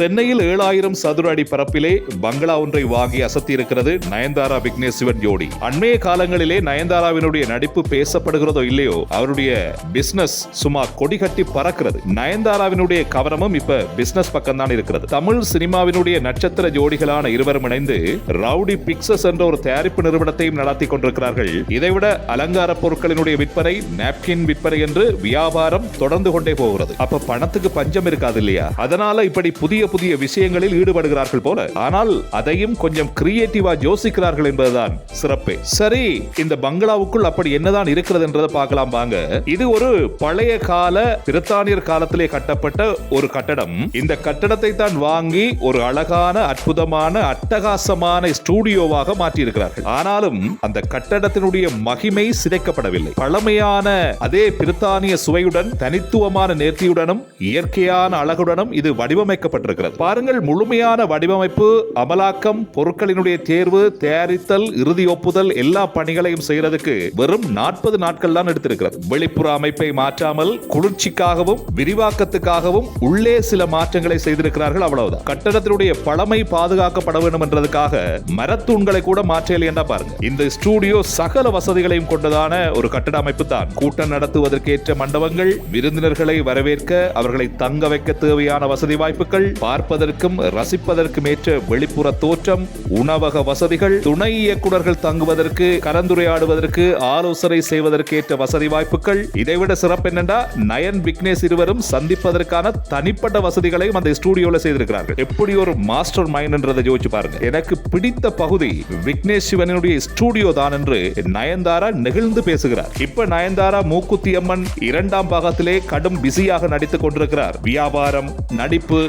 சென்னையில் ஏழாயிரம் சதுர அடி பரப்பிலே பங்களா ஒன்றை வாங்கி அசத்தியிருக்கிறது நயன்தாரா விக்னேஷ் சிவன் ஜோடி. அண்மைய காலங்களிலே நயன்தாராவினுடைய நடிப்பு பேசப்படுகிறதோ இல்லையோ அவருடைய பிசினஸ் சும்மா கொடி கட்டி பறக்கிறது. நயன்தாராவினுடைய கவனமும் இப்ப பிசினஸ் பக்கம் தான் இருக்கிறது. தமிழ் சினிமாவினுடைய நட்சத்திர ஜோடிகளான இருவரும் இணைந்து ரவுடி பிக்சர்ஸ் என்ற ஒரு தயாரிப்பு நிறுவனத்தையும் நடத்தி கொண்டிருக்கிறார்கள். இதைவிட அலங்கார பொருட்களினுடைய விற்பனை நாப்கின் விற்பனை என்று வியாபாரம் தொடர்ந்து கொண்டே போகிறது. அப்ப பணத்துக்கு பஞ்சம் இருக்காது இல்லையா? அதனால இப்படி புதிய புதிய விஷயங்களில் ஈடுபடுகிறார்கள் போல. ஆனால் அதையும் கொஞ்சம் கிரியேட்டிவா யோசிக்கிறார்கள் என்பதுதான் சிறப்பே. சரி இந்த பங்களாவுக்குள் அப்படி என்னதான் இருக்கிறது என்றதை பார்க்கலாம் வாங்க. இது ஒரு பழைய கால பிரித்தானியர் காலத்திலே கட்டப்பட்ட ஒரு கட்டடம். இந்த கட்டடத்தை தான் வாங்கி ஒரு அழகான அற்புதமான அட்டகாசமான ஸ்டூடியோவாக மாற்றியிருக்கிறார்கள். ஆனாலும் அந்த கட்டடத்தினுடைய மகிமை சிதைக்கப்படவில்லை. பழமையான அதே பிரித்தானிய சுவையுடன் தனித்துவமான நேர்த்தியுடனும் இயற்கையான அழகுடனும் இது வடிவமைக்கப்பட்டிருக்கிறது. பாருங்கள் முழுமையான வடிவமைப்பு அமலாக்கம் பொருட்களினுடைய தேர்வு தயாரித்தல் இறுதி ஒப்புதல் எல்லா பணிகளையும் செய்யறதுக்கு வெறும் நாற்பது நாட்கள் தான் எடுத்திருக்கிறது. வெளிப்புற அமைப்பை மாற்றாமல் குளிர்ச்சிக்காகவும் விரிவாக்கத்துக்காகவும் உள்ளே சில மாற்றங்களை செய்திருக்கிறார்கள் அவ்வளவுதான். கட்டடத்தினுடைய பழமை பாதுகாக்கப்பட வேண்டும் என்றதுக்காக மரத்தூண்களை கூட மாற்றலையா பாருங்க. இந்த ஸ்டூடியோ சகல வசதிகளையும் கொண்டதான ஒரு கட்டட அமைப்பு தான். கூட்டம் நடத்துவதற்கேற்ற மண்டபங்கள் விருந்தினர்களை வரவேற்க அவர்களை தங்க வைக்க தேவையான வசதி வாய்ப்புகள் பார்ப்பதற்கும் ரசிப்பதற்கும் ஏற்ற வெளிப்புற தோற்றம் உணவக வசதிகள் துணை இயக்குனர்கள் தங்குவதற்கு கலந்துரையாடுவதற்கு ஆலோசனை செய்வதற்கு ஏற்ற வசதி வாய்ப்புகள். இதைவிட சிறப்பு என்னென்றா நயன் விக்னேஷ் இருவரும் சந்திப்பதற்கான தனிப்பட்ட வசதிகளையும் அந்த ஸ்டுடியோல செய்திருக்கிறார்கள். எப்படி ஒரு மாஸ்டர் மைண்ட்ன்றதை யோசிச்சு பாருங்க. எனக்கு பிடித்த பகுதி விக்னேஷ் சிவனுடைய ஸ்டுடியோ தான் என்று நயன்தாரா நெகிழ்ந்து பேசுகிறார். இப்ப நயன்தாரா மூக்குத்தி அம்மன் இரண்டாம் பாகத்திலே கடும் பிஸியாக நடித்துக் கொண்டிருக்கிறார். வியாபாரம் நடிப்பு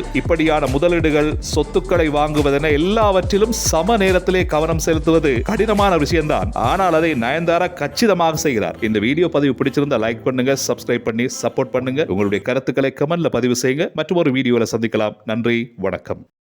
இப்படியான முதலீடுகள் சொத்துக்களை வாங்குவதென எல்லாவற்றிலும் சம நேரத்திலே கவனம் செலுத்துவது கடினமான விஷயம்தான். ஆனால் அதை நயன்தாரா கச்சிதமாக செய்கிறார். இந்த வீடியோ பதிவு பிடிச்சிருந்தா லைக் பண்ணுங்க சப்ஸ்கிரைப் பண்ணி சப்போர்ட் பண்ணுங்க. உங்களுடைய கருத்துக்களை கமெண்ட்ல பதிவு செய்யுங்க. மற்றும் ஒரு வீடியோல சந்திக்கலாம். நன்றி வணக்கம்.